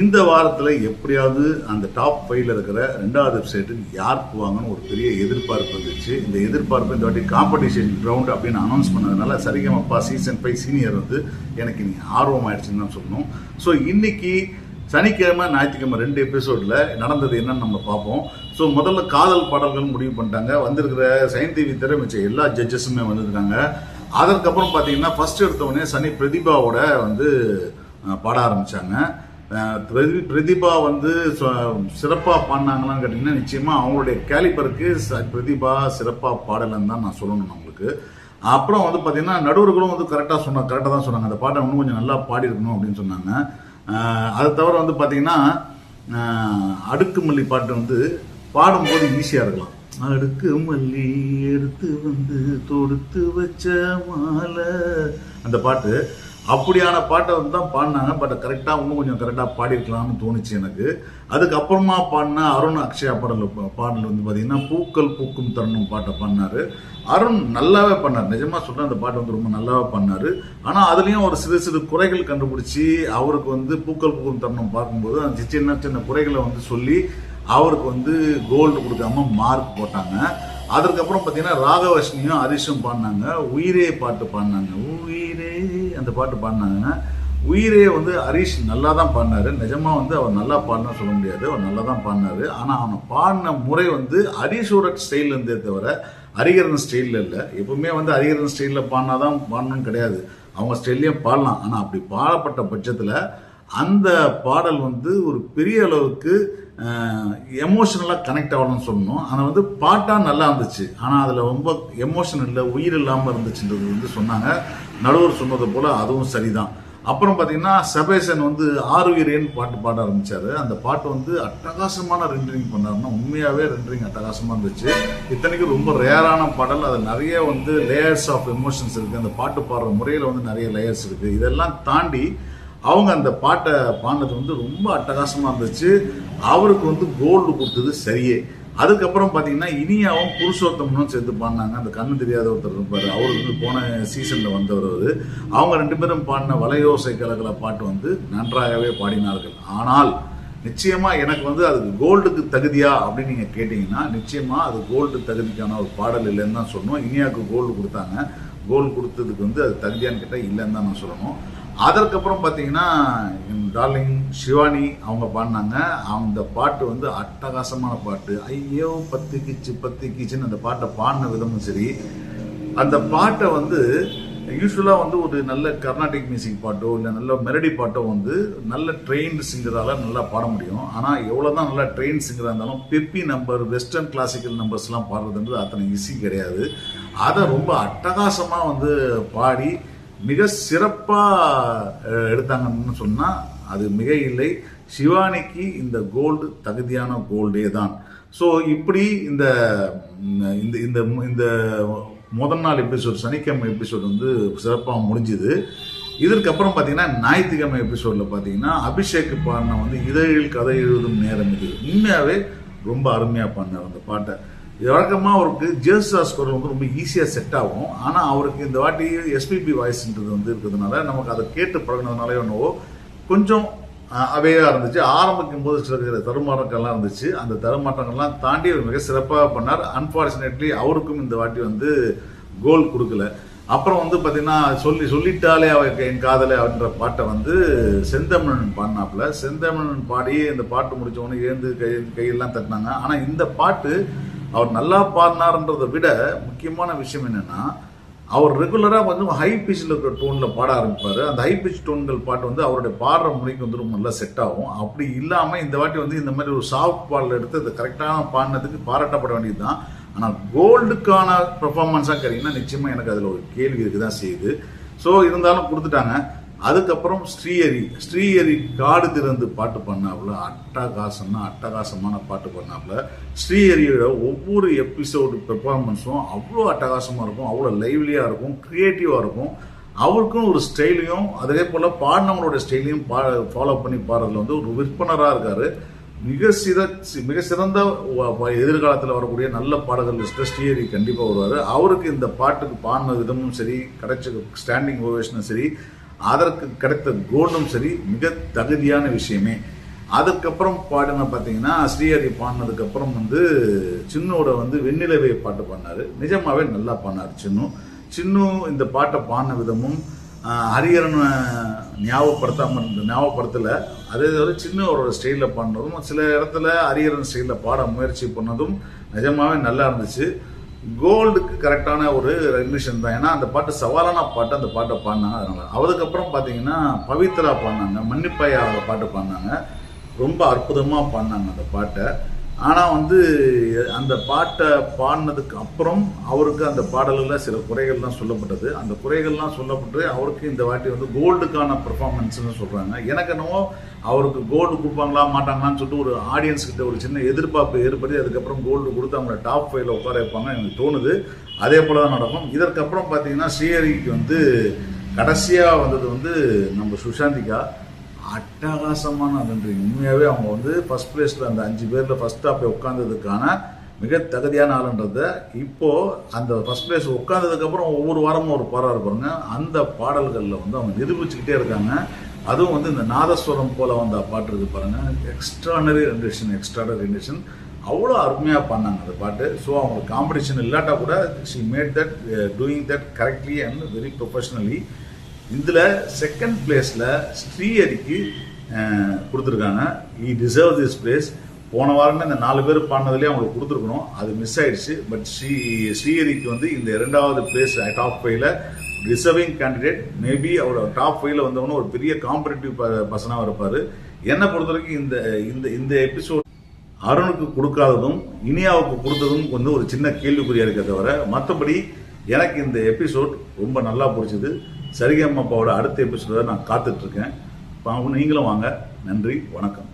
இந்த வாரத்தில் எப்படியாவது அந்த டாப் ஃபைவ்ல இருக்கிற ரெண்டாவது வெப்சைட்டுக்கு யார் போவாங்கன்னு ஒரு பெரிய எதிர்பார்ப்பு இருந்துச்சு இந்த எதிர்பார்ப்பு இந்த வாட்டி காம்படிஷன் கிரவுண்ட் அப்படின்னு அனௌன்ஸ் பண்ணதுனால சரிகமப்பா சீசன் ஃபைவ் சீனியர் வந்து எனக்கு நீ ஆர்வம் ஆயிடுச்சுன்னு தான் சொல்லணும். ஸோ இன்னைக்கு சனிக்கிழமை ஞாயிற்றுக்கிழமை ரெண்டு எபிசோடில் நடந்தது என்னன்னு நம்ம பார்ப்போம். ஸோ முதல்ல காதல் பாடல்கள் முடிவு பண்ணிட்டாங்க. வந்திருக்கிற சயின் தர தவிர மிச்ச எல்லா ஜட்ஜஸுமே வந்திருக்காங்க. அதற்கப்புறம் பார்த்தீங்கன்னா ஃபர்ஸ்ட் எடுத்தவொடனே சனி பிரதிபாவோட வந்து பாட ஆரம்பித்தாங்க பிரதி பிரதிபா வந்து சிறப்பாக பாடினாங்களான்னு கேட்டிங்கன்னா நிச்சயமாக அவங்களுடைய கேலிபருக்கு ச- பிரதிபா சிறப்பாக பாடலைன்னு தான் நான் சொல்லணும் நம்மளுக்கு அப்புறம் வந்து பார்த்தீங்கன்னா நடுவர்களும் வந்து கரெக்டாக சொன்னாங்க கரெக்டாக தான் சொன்னாங்க. அந்த பாட்டை இன்னும் கொஞ்சம் நல்லா பாடியிருக்கணும் அப்படின்னு சொன்னாங்க. அது தவிர வந்து பார்த்தீங்கன்னா அடுக்கு அடுக்குமல்லி பாட்டு வந்து பாடும்போது ஈஸியாக இருக்கலாம். அடுக்கு மல்லி எடுத்து வந்து தொடுத்து வச்ச மாலை. அந்த பாட்டு அப்படியான பாட்டை வந்து தான் பாடினாங்க. பட் கரெக்டாக இன்னும் கொஞ்சம் கரெக்டாக பாடிருக்கலாம்னு தோணுச்சு எனக்கு. அதுக்கப்புறமா பாடின அருண் அக்ஷயா பாடல் பாடல் வந்து பார்த்தீங்கன்னா பூக்கள் பூக்கும் தருணம் பாட்டை பாடினாரு. அருண் நல்லாவே பண்ணார் நிஜமாக சொல்கிற அந்த பாட்டு வந்து ரொம்ப நல்லாவே பண்ணார் ஆனால் அதுலேயும் ஒரு சிறு சிறு குறைகள் கண்டுபிடிச்சி அவருக்கு வந்து பூக்கள் பூக்கும் தருணம் பார்க்கும்போது அந்த சின்ன சின்ன குறைகளை வந்து சொல்லி அவருக்கு வந்து கோல்டு கொடுக்காம மார்க் போட்டாங்க. அதற்கப்புறம் பார்த்தீங்கன்னா ராகவஷ்ணியும் ஹரிஷும் பாடினாங்க. உயிரே பாட்டு பாடினாங்க. உயிரே அந்த பாட்டு பாடினாங்க உயிரே வந்து ஹரிஷ் நல்லா தான் பாடினாரு. நிஜமாக வந்து அவர் நல்லா பாடினா சொல்ல முடியாது. அவர் நல்லா தான் பாடினாரு. ஆனால் அவனை பாடின முறை வந்து ஹரிஷோட ஸ்டைல் இருந்தே தவிர ஹரிகரன் ஸ்டைலில் இல்லை. எப்பவுமே வந்து ஹரிகரன் ஸ்டைலில் பாடினா தான் பாடணும்னு கிடையாது. அவங்க ஸ்டைல்லையும் பாடலாம். ஆனால் அப்படி பாடப்பட்ட பட்சத்தில் அந்த பாடல் வந்து ஒரு பெரிய அளவுக்கு எமோஷனலாக கனெக்ட் ஆகணும்னு சொன்னோம். ஆனால் வந்து பாட்டாக நல்லா இருந்துச்சு. ஆனால் அதில் ரொம்ப எமோஷன் இல்லை உயிர் இல்லாமல் இருந்துச்சுன்றது வந்து சொன்னாங்க. நடுவர் சொன்னது போல் அதுவும் சரிதான். அப்புறம் பார்த்தீங்கன்னா சபேசன் வந்து ஆறுயிரேன்னு பாட்டு பாட ஆரம்பித்தார் அந்த பாட்டு வந்து அட்டகாசமான ரெண்டரிங் பண்ணாருன்னா உண்மையாகவே ரெண்டரிங் அட்டகாசமாக இருந்துச்சு. இத்தனைக்கும் ரொம்ப ரேரான பாடல். அது நிறைய வந்து லேயர்ஸ் ஆஃப் எமோஷன்ஸ் இருக்குது அந்த பாட்டு பாடுற முறையில் வந்து நிறைய லேயர்ஸ் இருக்குது இதெல்லாம் தாண்டி அவங்க அந்த பாட்டை பாடினது வந்து ரொம்ப அட்டகாசமாக இருந்துச்சு. அவருக்கு வந்து கோல்டு கொடுத்தது சரியே. அதுக்கப்புறம் பார்த்தீங்கன்னா இனியாவும் புருஷோத்தமனும் சேர்த்து பாடினாங்க. அந்த கண்ணு தெரியாத ஒருத்தர் இருப்பார். அவருக்கு வந்து போன சீசனில் வந்தவர் அவரு. அவங்க ரெண்டு பேரும் பாடின வலையோசை கலகல பாட்டு வந்து நன்றாகவே பாடினார்கள். ஆனால் நிச்சயமாக எனக்கு வந்து அதுக்கு கோல்டுக்கு தகுதியா அப்படின்னு நீங்கள் கேட்டிங்கன்னா நிச்சயமாக அது கோல்டு தகுதிக்கான ஒரு பாடல் இல்லைன்னு தான் சொல்லணும். இனியாவுக்கு கோல்டு கொடுத்தாங்க. கோல்டு கொடுத்ததுக்கு வந்து அது தகுதியான்னு கேட்டால் இல்லைன்னு தான் நான் சொல்லணும். அதற்கப்புறம் பார்த்தீங்கன்னா டார்லிங் சிவானி அவங்க பாடினாங்க. அந்த பாட்டு வந்து அட்டகாசமான பாட்டு. ஐயோ பத்து கிச்சு பத்து கிச்சுன்னு அந்த பாட்டை பாடின விதமும் சரி. அந்த பாட்டை வந்து யூஸ்வலாக வந்து ஒரு நல்ல கர்நாடிக் மியூசிக் பாட்டோ இல்லை நல்ல மெலடி பாட்டோ வந்து நல்ல ட்ரெயின்டு சிங்கரால் நல்லா பாட முடியும். ஆனால் எவ்வளோ தான் நல்லா ட்ரெயின் சிங்கராக இருந்தாலும் பெப்பி நம்பர் வெஸ்டர்ன் கிளாசிக்கல் நம்பர்ஸ்லாம் பாடுறதுன்றது அத்தனை ஈஸி கிடையாது. அதை ரொம்ப அட்டகாசமாக வந்து பாடி மிக சிறப்பாக எடுத்தாங்கன்னு சொன்னால் அது மிக இல்லை. சிவானிக்கு இந்த கோல்டு தகுதியான கோல்டே தான். ஸோ இப்படி இந்த இந்த இந்த இந்த முதல் நாள் எபிசோட் சனிக்கிழமை எபிசோட் வந்து சிறப்பாக முடிஞ்சுது. இதற்கப்புறம் பார்த்தீங்கன்னா ஞாயிற்றுக்கிழமை எபிசோடில் பார்த்தீங்கன்னா அபிஷேக் பாடின வந்து இதழில் கதை எழுதும் நேரம் இது. உண்மையாகவே ரொம்ப அருமையாக பாடினார் அந்த பாட்டை. வழக்கமாக அவருக்கு ஜேசுதாஸ் குரல் வந்து ரொம்ப ஈஸியாக செட் ஆகும். ஆனால் அவருக்கு இந்த வாட்டி எஸ்பிபி வாய்ஸ்ன்றது வந்து இருக்கிறதுனால நமக்கு அதை கேட்டு பழகினதுனால என்னவோ கொஞ்சம் அவையாக இருந்துச்சு. ஆரம்பிக்கும் போது சில தருமாற்றங்கள்லாம் இருந்துச்சு. அந்த தருமாற்றங்கள்லாம் தாண்டி அவர் மிக சிறப்பாக பண்ணார். அன்ஃபார்ச்சுனேட்லி அவருக்கும் இந்த வாட்டி வந்து கோல் கொடுக்கல. அப்புறம் வந்து பார்த்தீங்கன்னா சொல்லி சொல்லிட்டாலே அவருக்கு என் காதலே அப்படின்ற பாட்டை வந்து செந்தமிழன் பாடினாப்புல. செந்தமிழன் பாடி இந்த பாட்டு முடிச்ச உடனே எழுந்து கை கையெல்லாம் தட்டினாங்க. ஆனால் இந்த பாட்டு அவர் நல்லா பாடினார்ன்றதை விட முக்கியமான விஷயம் என்னென்னா அவர் ரெகுலராக வந்து ஹை பிச்சில் இருக்கிற டோனில் பாட ஆரம்பிப்பார். அந்த ஹை பிச் டோன்கள் பாட்டு வந்து அவருடைய பாடுற முறைக்கு வந்து ரொம்ப நல்லா செட் ஆகும். அப்படி இல்லாமல் இந்த வாட்டி வந்து இந்த மாதிரி ஒரு சாஃப்ட் பாடல் எடுத்து அதை கரெக்டான பாடினதுக்கு பாராட்டப்பட வேண்டியது தான் ஆனால் கோல்டுக்கான பெர்ஃபார்மன்ஸாக கேட்டிங்கன்னா நிச்சயமாக எனக்கு அதில் ஒரு கேள்வி இருக்கு தான் செய்யுது. ஸோ இருந்தாலும் கொடுத்துட்டாங்க. அதுக்கப்புறம் ஸ்ரீஹரி ஸ்ரீஹரி காடு திறந்து பாட்டு பண்ணாப்புல அட்டகாசம்னா அட்டகாசமான பாட்டு பண்ணாப்புல ஸ்ரீஹரியோட ஒவ்வொரு எபிசோடு பெர்ஃபார்மன்ஸும் அவ்வளோ அட்டகாசமாக இருக்கும் அவ்வளோ லைவ்லியாக இருக்கும் க்ரியேட்டிவாக இருக்கும். அவருக்கும் ஒரு ஸ்டைலையும் அதே போல் பாடினவங்களோட ஸ்டைலையும் பா ஃபாலோ பண்ணி பாடுறதுல வந்து ஒரு விற்பனராக இருக்கார். மிக சிற மிக சிறந்த எதிர்காலத்தில் வரக்கூடிய நல்ல பாடகர் லிஸ்ட்டில் ஸ்ரீஹரி கண்டிப்பாக வருவார். அவருக்கு இந்த பாட்டுக்கு பாடின விதமும் சரி கிடைச்ச ஸ்டாண்டிங் ஓவேஷனும் சரி அதற்கு கிடைத்த கோல்டும் சரி மிக தகுதியான விஷயமே. அதுக்கப்புறம் பாடின பார்த்தீங்கன்னா ஸ்ரீஹரி பாடினதுக்கு அப்புறம் வந்து சின்னோட வந்து வெண்ணிலவே பாட்டு பாடினார். நிஜமாவே நல்லா பாடினார் சின்னு. சின்னு இந்த பாட்டை பாடின விதமும் ஆஹ், ஞாபகப்படுத்தாமல் ஞாபகப்படுத்தாம ஞாபகப்படுத்தல. அதே தவிர சின்ன ஒரு ஸ்டைலில் பாடினதும் சில இடத்துல ஹரிஹரன் ஸ்டைலில் பாட முயற்சி பண்ணதும் நிஜமாவே நல்லா இருந்துச்சு. கோல்டுக்கு கரெக்டான ஒரு ரெகுலேஷன் தான். ஏன்னா அந்த பாட்டு சவாலான பாட்டு அந்த பாட்டை பாடினாங்க. அதனால அதுக்கப்புறம் பார்த்தீங்கன்னா பவித்ரா பாடினாங்க மன்னிப்பையா அந்த பாட்டு பாடினாங்க. ரொம்ப அற்புதமாக பாடினாங்க அந்த பாட்டை. ஆனால் வந்து அந்த பாட்டை பாடினதுக்கு அப்புறம் அவருக்கு அந்த பாடலில் சில குறைகள்லாம் சொல்லப்பட்டது. அந்த குறைகள்லாம் சொல்லப்பட்டு அவருக்கு இந்த வாட்டி வந்து கோல்டுக்கான பர்ஃபார்மன்ஸ்னு சொல்கிறாங்க எனக்கு என்னவோ அவருக்கு கோல்டு கொடுப்பாங்களா மாட்டாங்களான்னு சொல்லிட்டு ஒரு ஆடியன்ஸ் கிட்ட ஒரு சின்ன எதிர்பார்ப்பு ஏற்படுத்தி அதுக்கப்புறம் கோல்டு கொடுத்து அவங்கள டாப் ஃபைவ்ல உட்கார வைப்பாங்க எனக்கு தோணுது. அதே போல தான் நடக்கும். இதற்கப்புறம் பார்த்தீங்கன்னா ஸ்ரீஹரிக்கு வந்து கடைசியாக வந்தது வந்து நம்ம சுஷாந்திகா. அட்டகாசமான நன்றி. உண்மையாகவே அவங்க வந்து ஃபர்ஸ்ட் பிளேஸில் அந்த அஞ்சு பேரில் ஃபர்ஸ்ட் போய் உட்காந்ததுக்கான மிக தகுதியான ஆளுன்றத இப்போது அந்த ஃபர்ஸ்ட் பிளேஸ் உட்காந்ததுக்கப்புறம் ஒவ்வொரு வாரமும் ஒரு பாடல் பாருங்க. அந்த பாடல்களில் வந்து அவங்க நிரூபிச்சுக்கிட்டே இருக்காங்க. அதுவும் வந்து இந்த நாதஸ்வரம் போல் வந்த பாட்டு இருக்கு பாருங்கள் எக்ஸ்ட்ரானரி ரெண்டேஷன் எக்ஸ்ட்ரானரி ரெண்டேஷன் அவ்வளோ அருமையாக பண்ணாங்க அந்த பாட்டு. ஸோ அவங்களுக்கு காம்படிஷன் இல்லாட்டா கூட she made that doing that correctly and very professionally இதில் செகண்ட் பிளேஸில் ஸ்ரீஹரிக்கு கொடுத்துருக்காங்க. இ டிசர்வ் திஸ் பிளேஸ் போன வாரமே இந்த நாலு பேர் பாடினதுலேயே அவங்களுக்கு கொடுத்துருக்கணும். அது மிஸ் ஆயிடுச்சு. பட் ஸ்ரீ ஸ்ரீஹரிக்கு வந்து இந்த இரண்டாவது பிளேஸ் டாப் ஃபைவ்ல ரிசர்விங் கேண்டிடேட் மேபி அவர் டாப் ஃபைவ்ல வந்தவொன்னே ஒரு பெரிய காம்படிட்டிவ் பர்சனாக இருப்பார். என்னை பொறுத்த வரைக்கும் இந்த இந்த இந்த எபிசோட் அருணுக்கு கொடுக்காததும் இனியாவுக்கு கொடுத்ததும் வந்து ஒரு சின்ன கேள்விக்குறியாக இருக்க தவிர மற்றபடி எனக்கு இந்த எபிசோட் ரொம்ப நல்லா பிடிச்சது. சரிகம்மாப்பாவோட அடுத்த எபிசோட நான் காத்துட்ருக்கேன் நீங்களும் வாங்க. நன்றி வணக்கம்.